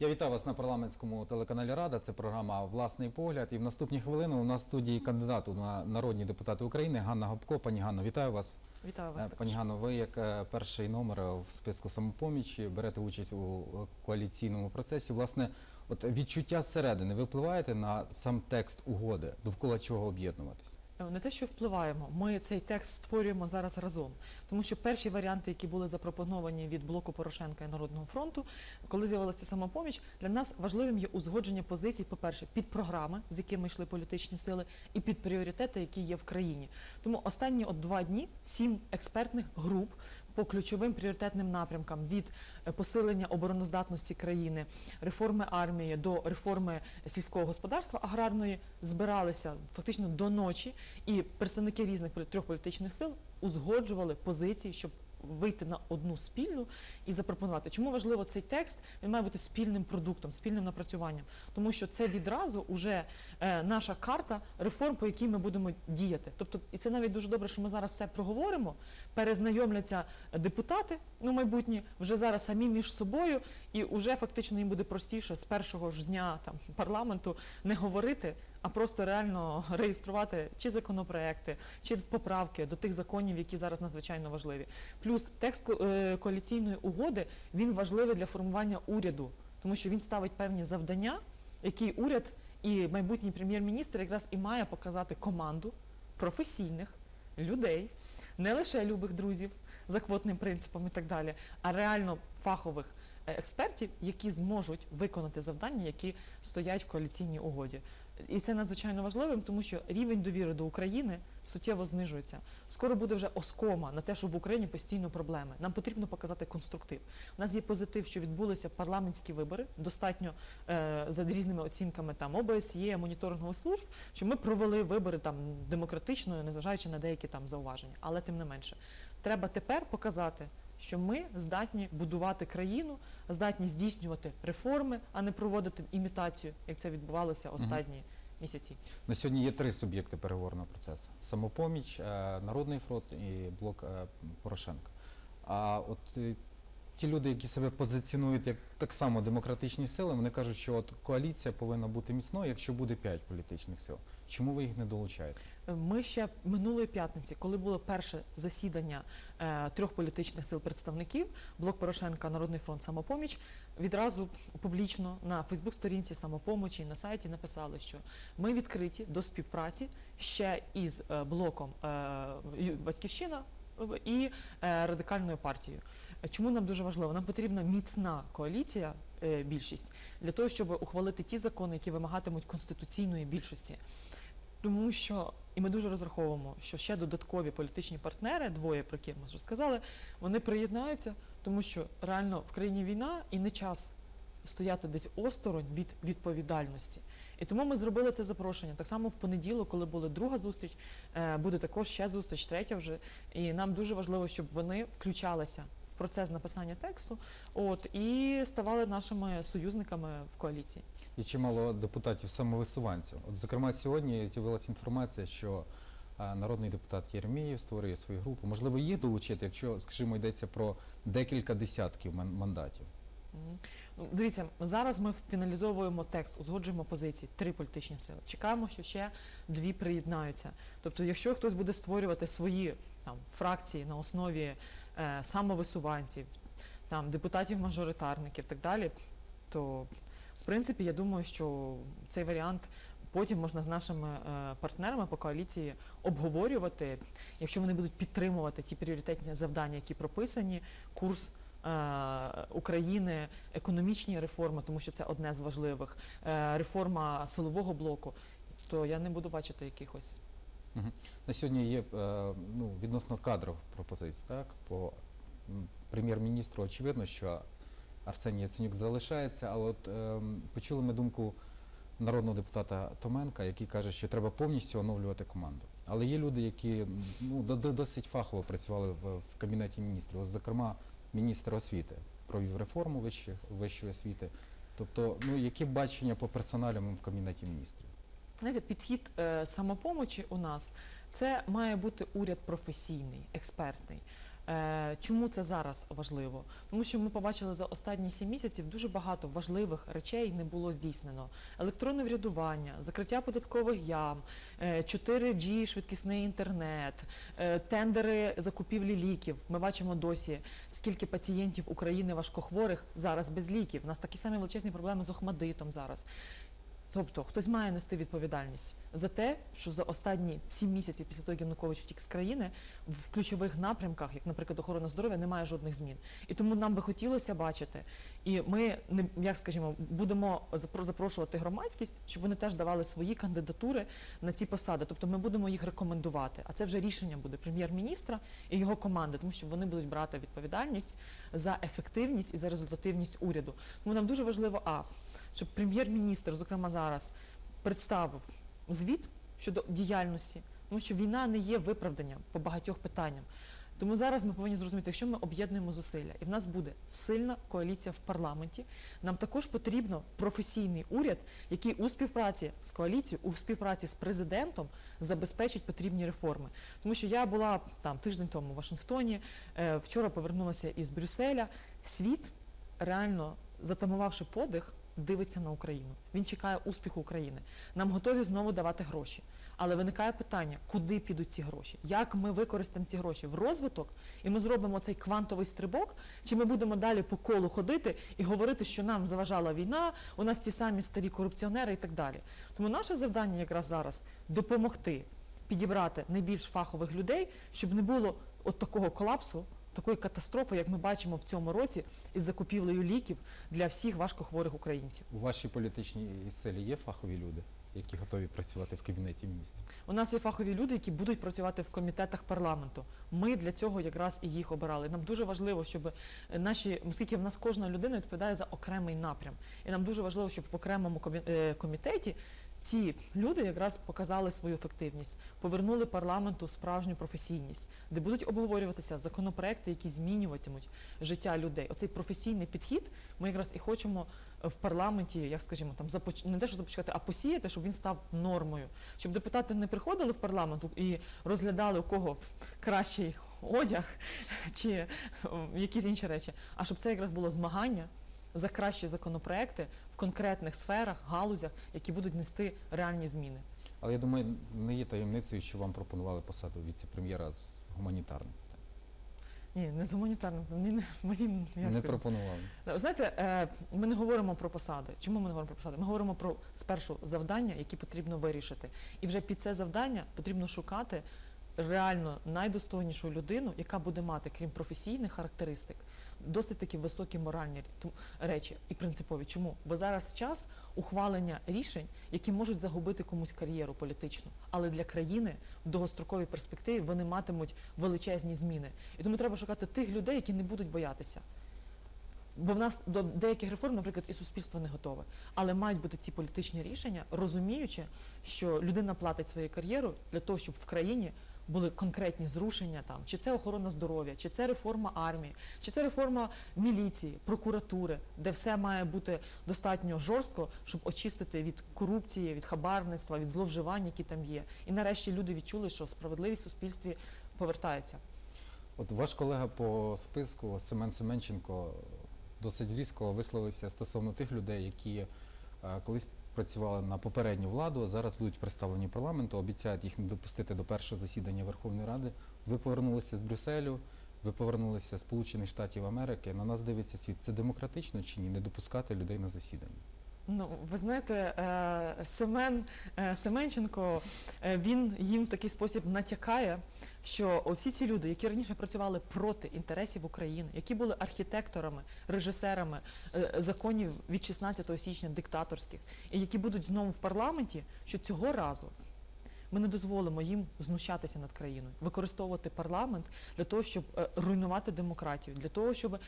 Я вітаю вас на парламентському телеканалі Рада. Це програма Власний погляд. І в наступні хвилини у нас в студії кандидату на народні депутати України Ганна Гопко. Пані Ганно, вітаю вас. Вітаю вас Е. Пані Ганно, ви як е, перший номер в списку самопомічі берете участь у е, коаліційному процесі. Власне, от відчуття зсередини, ви впливаєте на сам текст угоди, довкола чого об'єднуватись? Е, Не те, що впливаємо, ми цей текст створюємо зараз разом. Тому що перші варіанти, які були запропоновані від блоку Порошенка і Народного фронту, коли з'явилася самопоміч, для нас важливим є узгодження позицій, по-перше, під програми, з якими йшли політичні сили, і під пріоритети, які є в країні. Тому останні от два дні сім експертних груп по ключовим пріоритетним напрямкам від е, посилення обороноздатності країни, реформи армії до реформи сільського господарства аграрної збиралися фактично до ночі, і представники різних трьох політичних сил узгоджували позиції, щоб вийти на одну спільну і запропонувати. Чому важливо цей текст? Він має бути спільним продуктом, спільним напрацюванням, тому що це відразу уже е, наша карта реформ, по якій ми будемо діяти. Тобто, і це навіть дуже добре, що ми зараз все проговоримо. Перезнайомляться депутати, ну майбутні, вже зараз самі між собою, і вже фактично їм буде простіше з першого ж дня там парламенту не говорити, а просто реально реєструвати чи законопроекти, чи поправки до тих законів, які зараз надзвичайно важливі. Плюс текст е, коаліційної угоди він важливий для формування уряду, тому що він ставить певні завдання, які уряд і майбутній прем'єр-міністр якраз і має показати команду професійних людей, не лише любих друзів за квотним принципом і так далі, а реально фахових е, експертів, які зможуть виконати завдання, які стоять в коаліційній угоді. І це надзвичайно важливим, тому що рівень довіри до України суттєво знижується. Скоро буде вже оскома на те, що в Україні постійно проблеми. Нам потрібно показати конструктив. У нас є позитив, що відбулися парламентські вибори, достатньо е, за різними оцінками там ОБСЄ, моніторингових служб, що ми провели вибори там демократично, незважаючи на деякі там зауваження. Але тим не менше, треба тепер показати. Що ми здатні будувати країну, здатні здійснювати реформи, а не проводити імітацію, як це відбувалося останні місяці. На сьогодні є три суб'єкти переговорного процесу: самопоміч, е, Народний фронт і блок е, Порошенка. А от е, ті люди, які себе позиціонують як так само демократичні сили, вони кажуть, що от коаліція повинна бути міцною, якщо буде п'ять політичних сил. Чому ви їх не долучаєте? Ми ще минулої п'ятниці, коли було перше засідання е, трьох політичних сил представників, блок Порошенка, Народний фронт, самопоміч, відразу публічно на Фейсбук-сторінці самопомочі і на сайті написали, що ми відкриті до співпраці ще із е, блоком е, Батьківщина і е, радикальною партією. Чому нам дуже важливо? Нам потрібна міцна коаліція, е, більшість для того, щоб ухвалити ті закони, які вимагатимуть конституційної більшості. Тому що і ми дуже розраховуємо, що ще додаткові політичні партнери, двоє про які ми вже сказали, вони приєднаються, тому що реально в країні війна і не час стояти десь осторонь від відповідальності. І тому ми зробили це запрошення. Так само в понеділок, коли була друга зустріч, е, буде також ще зустріч, третя вже. І нам дуже важливо, щоб вони включалися процес написання тексту, от і ставали нашими союзниками в коаліції. І чимало депутатів самовисуванців. От, зокрема, сьогодні з'явилася інформація, що е, народний депутат Єрмієв створює свою групу. Можливо, їх долучити, якщо, скажімо, йдеться про декілька десятків мандатів. Ну, дивіться, зараз ми фіналізовуємо текст, узгоджуємо позиції, три політичні сили. Чекаємо, що ще дві приєднаються. Тобто, якщо хтось буде створювати свої там фракції на основі самовисуванців, там депутатів-мажоритарників і так далі, то в принципі я думаю, що цей варіант. Потім можна з нашими е, партнерами по коаліції обговорювати, якщо вони будуть підтримувати ті пріоритетні завдання, які прописані, курс е, України, економічні реформи, тому що це одне з важливих, е, реформа силового блоку, то я не буду бачити якихось. На сьогодні є е, ну, відносно кадрових пропозицій. Так? По прем'єр-міністру очевидно, що Арсеній Яценюк залишається, але от е, почули ми думку народного депутата Томенка, який каже, що треба повністю оновлювати команду. Але є люди, які ну, до- до- досить фахово працювали в, в кабінеті міністрів. Ось, зокрема, міністр освіти провів реформу вищої, вищої освіти. Тобто, ну, які бачення по персоналям в кабінеті міністрів? Знаєте, підхід е, самопомочі у нас це має бути уряд професійний, експертний. Е, Чому це зараз важливо? Тому що ми побачили за останні сім місяців дуже багато важливих речей не було здійснено: електронне врядування, закриття податкових ям, е, 4G, швидкісний інтернет, е, тендери закупівлі ліків. Ми бачимо досі, скільки пацієнтів України важкохворих зараз без ліків. У нас такі самі величезні проблеми з охмадитом зараз. Тобто хтось має нести відповідальність за те, що за останні сім місяців після того, як Янукович втік з країни в ключових напрямках, як, наприклад, охорона здоров'я, немає жодних змін. І тому нам би хотілося бачити, і ми не як скажімо, будемо запро- запрошувати громадськість, щоб вони теж давали свої кандидатури на ці посади. Тобто ми будемо їх рекомендувати. А це вже рішення буде прем'єр-міністра і його команди, тому що вони будуть брати відповідальність за ефективність і за результативність уряду. Тому нам дуже важливо а щоб прем'єр-міністр, зокрема зараз, представив звіт щодо діяльності, тому що війна не є виправданням по багатьох питанням. Тому зараз ми повинні зрозуміти, якщо ми об'єднуємо зусилля, і в нас буде сильна коаліція в парламенті, нам також потрібно професійний уряд, який у співпраці з коаліцією, у співпраці з президентом забезпечить потрібні реформи. Тому що я була там тиждень тому в Вашингтоні, е, вчора повернулася із Брюсселя. Світ реально затамувавши подих, дивиться на Україну. Він чекає успіху України. Нам готові знову давати гроші. Але виникає питання, куди підуть ці гроші? Як ми використаємо ці гроші в розвиток, і ми зробимо цей квантовий стрибок, чи ми будемо далі по колу ходити і говорити, що нам заважала війна, у нас ті самі старі корупціонери і так далі. Тому наше завдання якраз зараз допомогти підібрати найбільш фахових людей, щоб не було от такого колапсу, такої катастрофи, як ми бачимо в цьому році із закупівлею ліків для всіх важкохворих українців. У вашій політичній силі є фахові люди, які готові працювати в кабінеті міністрів? У нас є фахові люди, які будуть працювати в комітетах парламенту. Ми для цього якраз і їх обирали. Нам дуже важливо, щоб наші, оскільки в нас кожна людина відповідає за окремий напрям, і нам дуже важливо, щоб в окремому е, комітеті ці люди якраз показали свою ефективність, повернули парламенту справжню професійність, де будуть обговорюватися законопроекти, які змінюватимуть життя людей. Оцей професійний підхід ми якраз і хочемо в парламенті, як скажімо, там започ... не те, що започати, а посіяти, щоб він став нормою, щоб депутати не приходили в парламент і розглядали у кого кращий одяг чи якісь інші речі, а щоб це якраз було змагання за кращі законопроекти в конкретних сферах, галузях, які будуть нести реальні зміни. Але я думаю, не є таємницею, що вам пропонували посаду віце-прем'єра з гуманітарних питань. Ні, не з гуманітарним. Мені не мені як не пропонували. Знаєте, е, ми не говоримо про посади. Чому ми не говоримо про посади? Ми говоримо про спершу завдання, які потрібно вирішити. І вже під це завдання потрібно шукати реально найдостойнішу людину, яка буде мати, крім професійних характеристик, досить таки високі моральні речі і принципові. Чому? Бо зараз час ухвалення рішень, які можуть загубити комусь кар'єру політичну, але для країни в довгостроковій перспективі вони матимуть величезні зміни. І тому треба шукати тих людей, які не будуть боятися. Бо в нас до деяких реформ, наприклад, і суспільство не готове. Але мають бути ці політичні рішення, розуміючи, що людина платить свою кар'єру для того, щоб в країні були конкретні зрушення там, чи це охорона здоров'я, чи це реформа армії, чи це реформа міліції, прокуратури, де все має бути достатньо жорстко, щоб очистити від корупції, від хабарництва, від зловживань, які там є. І нарешті люди відчули, що справедливість в суспільстві повертається. От ваш колега по списку Семен Семенченко досить різко висловився стосовно тих людей, які е, колись працювали на попередню владу, зараз будуть представлені парламенту, обіцяють їх не допустити до першого засідання Верховної Ради. Ви повернулися з Брюсселю, ви повернулися з Сполучених Штатів Америки. На нас дивиться світ. Це демократично чи ні? Не допускати людей на засідання? Ну, ви знаєте, е, Семен е, Семенченко, е, він їм в такий спосіб натякає, що всі ці люди, які раніше працювали проти інтересів України, які були архітекторами, режисерами законів від 16 січня диктаторських, і які будуть знову в парламенті, що цього разу ми не дозволимо їм знущатися над країною, використовувати парламент для того, щоб руйнувати демократію, для того, щоб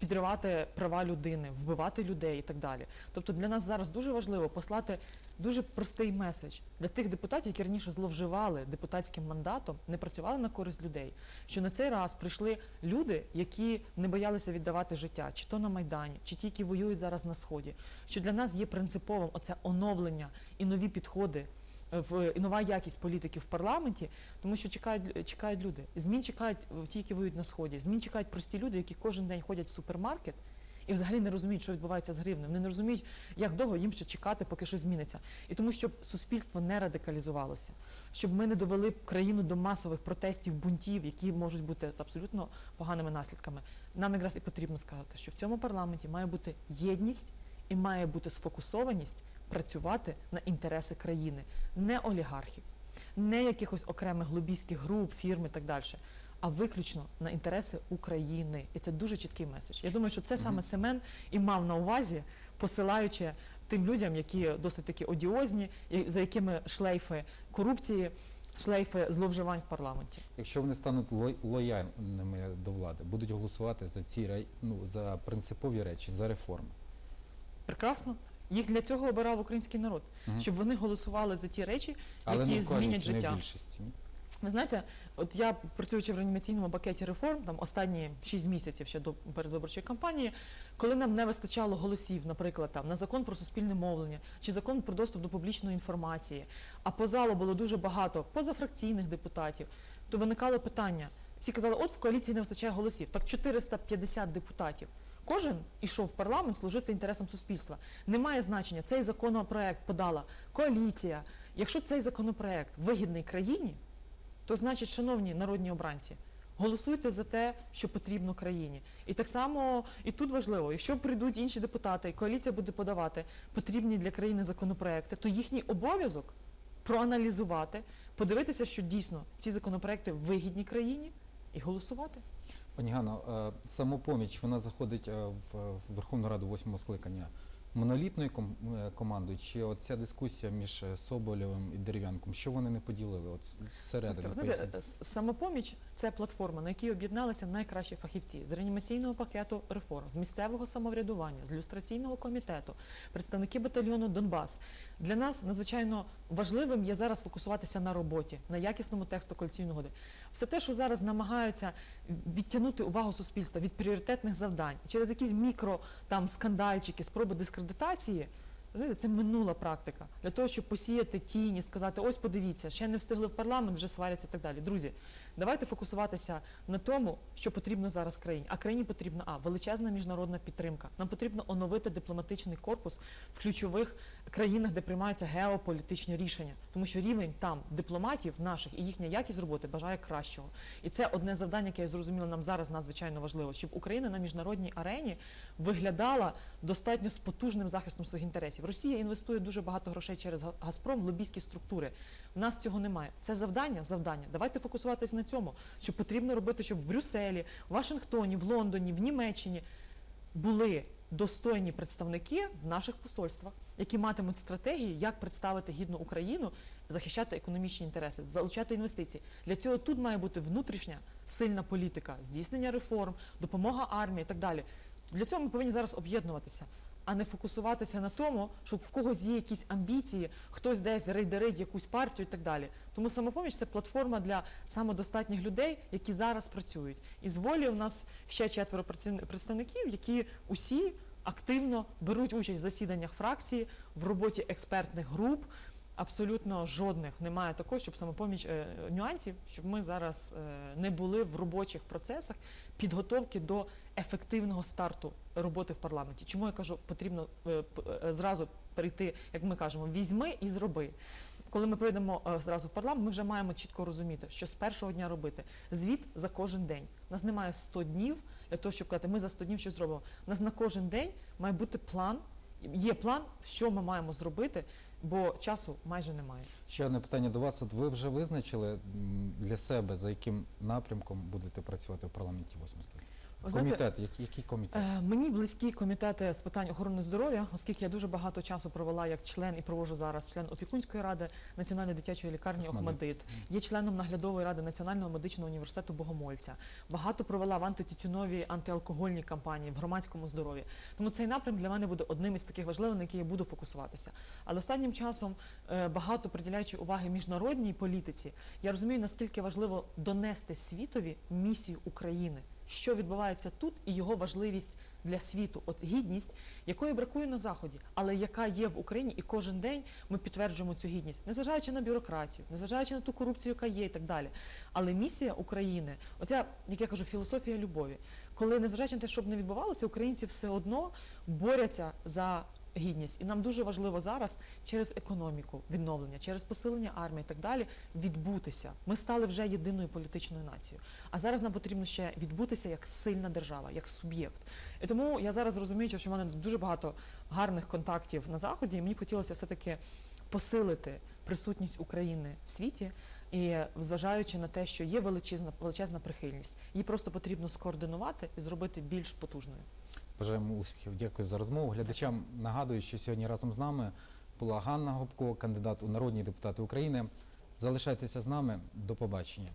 підривати права людини, вбивати людей і так далі. Тобто для нас зараз дуже важливо послати дуже простий меседж для тих депутатів, які раніше зловживали депутатським мандатом, не працювали на користь людей. Що на цей раз прийшли люди, які не боялися віддавати життя, чи то на майдані, чи ті, які воюють зараз на сході. Що для нас є принциповим оце оновлення і нові підходи в і нова якість політики в парламенті, тому що чекають чекають люди. Змін чекають ті, які воюють на сході. Змін чекають прості люди, які кожен день ходять в супермаркет. І взагалі не розуміють, що відбувається з гривнею. Вони не розуміють, як довго їм ще чекати, поки щось зміниться. І тому, щоб суспільство не радикалізувалося, щоб ми не довели країну до масових протестів, бунтів, які можуть бути з абсолютно поганими наслідками. Нам якраз і потрібно сказати, що в цьому парламенті має бути єдність і має бути сфокусованість працювати на інтереси країни, не олігархів, не якихось окремих лобійських груп, фірм і так далі. А виключно на інтереси України, і це дуже чіткий меседж. Я думаю, що це саме Семен і мав на увазі, посилаючи тим людям, які досить таки одіозні, за якими шлейфи корупції, шлейфи зловживань в парламенті. Якщо вони стануть лой- лояльними до влади, будуть голосувати за ці ну, за принципові речі, за реформи. Прекрасно. Їх для цього обирав український народ, Мгм. щоб вони голосували за ті речі, Але які не в змінять життя. більшості. Ви знаєте, от я працюючи в реанімаційному пакеті реформ, там останні 6 місяців ще до передвиборчої кампанії, коли нам не вистачало голосів, наприклад, там на закон про суспільне мовлення чи закон про доступ до публічної інформації, а по залу було дуже багато позафракційних депутатів, то виникало питання. Всі казали, от в коаліції не вистачає голосів. Так 450 депутатів. Кожен ішов в парламент служити інтересам суспільства. Немає значення, цей законопроект подала коаліція. Якщо цей законопроект вигідний країні, то значить, шановні народні обранці, голосуйте за те, що потрібно країні. І так само і тут важливо, якщо прийдуть інші депутати, і коаліція буде подавати потрібні для країни законопроекти, то їхній обов'язок проаналізувати, подивитися, що дійсно ці законопроекти вигідні країні, і голосувати. Пані Гано, е, самопоміч вона заходить е, в в Верховну Раду восьмого скликання монолітною ком- е, командою, чи от ця дискусія між е, Соболєвим і Дерев'янком, що вони не поділили? От зсередини Ви знаєте, самопоміч це платформа, на якій об'єдналися найкращі фахівці з реанімаційного пакету реформ, з місцевого самоврядування, з люстраційного комітету, представники батальйону Донбас. Для нас надзвичайно важливим є зараз фокусуватися на роботі, на якісному тексту коаліційної угоди. Все те, що зараз намагаються відтягнути увагу суспільства від пріоритетних завдань через якісь мікро там скандальчики, спроби дискредитації. Розумієте, це минула практика для того, щоб посіяти тіні, сказати, ось подивіться, ще не встигли в парламент, вже сваряться і так далі. Друзі, давайте фокусуватися на тому, що потрібно зараз країні. А країні потрібна а величезна міжнародна підтримка. Нам потрібно оновити дипломатичний корпус в ключових країнах, де приймаються геополітичні рішення, тому що рівень там дипломатів наших і їхня якість роботи бажає кращого. І це одне завдання, яке я зрозуміла нам зараз надзвичайно важливо, щоб Україна на міжнародній арені виглядала достатньо з потужним захистом своїх інтересів. Росія інвестує дуже багато грошей через Га- Газпром в лобійські структури. У нас цього немає. Це завдання, завдання. Давайте фокусуватись на цьому, що потрібно робити, щоб в Брюсселі, в Вашингтоні, в Лондоні, в Німеччині були достойні представники в наших посольствах, які матимуть стратегії, як представити гідну Україну, захищати економічні інтереси, залучати інвестиції. Для цього тут має бути внутрішня сильна політика, здійснення реформ, допомога армії і так далі. Для цього ми повинні зараз об'єднуватися, а не фокусуватися на тому, що в когось є якісь амбіції, хтось десь рейдерить якусь партію і так далі. Тому самопоміч це платформа для самодостатніх людей, які зараз працюють. І з волі у нас ще четверо представників, які усі активно беруть участь в засіданнях фракції, в роботі експертних груп. Абсолютно жодних немає такого, щоб самопоміч е, нюансів, щоб ми зараз е, не були в робочих процесах підготовки до ефективного старту роботи в парламенті. Чому я кажу, потрібно е, е, зразу перейти, як ми кажемо, візьми і зроби. Коли ми прийдемо е, зразу в парламент, ми вже маємо чітко розуміти, що з першого дня робити звіт за кожен день. У нас немає 100 днів для того, щоб казати, ми за 100 днів щось зробимо. У нас на кожен день має бути план. Є план, що ми маємо зробити, бо часу майже немає. Ще одне питання до вас. От ви вже визначили для себе, за яким напрямком будете працювати в парламенті восьмого скликання? Знаєте, Комітет, який, який комітет? Е, Мені близькі комітети з питань охорони здоров'я, оскільки я дуже багато часу провела як член і провожу зараз член опікунської ради Національної дитячої лікарні Охмадит. Охмадит. Є членом наглядової ради Національного медичного університету Богомольця. Багато провела в антитютюновій антиалкогольній кампанії в громадському здоров'ї. Тому цей напрям для мене буде одним із таких важливих, на який я буду фокусуватися. Але останнім часом, е, багато приділяючи уваги міжнародній політиці, я розумію, наскільки важливо донести світові місію України. Що відбувається тут, і його важливість для світу. От гідність, якої бракує на заході, але яка є в Україні, і кожен день ми підтверджуємо цю гідність, незважаючи на бюрократію, незважаючи на ту корупцію, яка є, і так далі. Але місія України, оця, як я кажу, філософія любові, коли незважаючи на те, що б не відбувалося, українці все одно борються за гідність. І нам дуже важливо зараз через економіку відновлення, через посилення армії і так далі відбутися. Ми стали вже єдиною політичною нацією. А зараз нам потрібно ще відбутися як сильна держава, як суб'єкт. І тому я зараз розумію, що в мене дуже багато гарних контактів на заході, і мені хотілося все-таки посилити присутність України в світі. І зважаючи на те, що є величезна величезна прихильність, її просто потрібно скоординувати і зробити більш потужною. Бажаємо успіхів. Дякую за розмову. Глядачам нагадую, що сьогодні разом з нами була Ганна Гопко, кандидат у народні депутати України. Залишайтеся з нами. До побачення.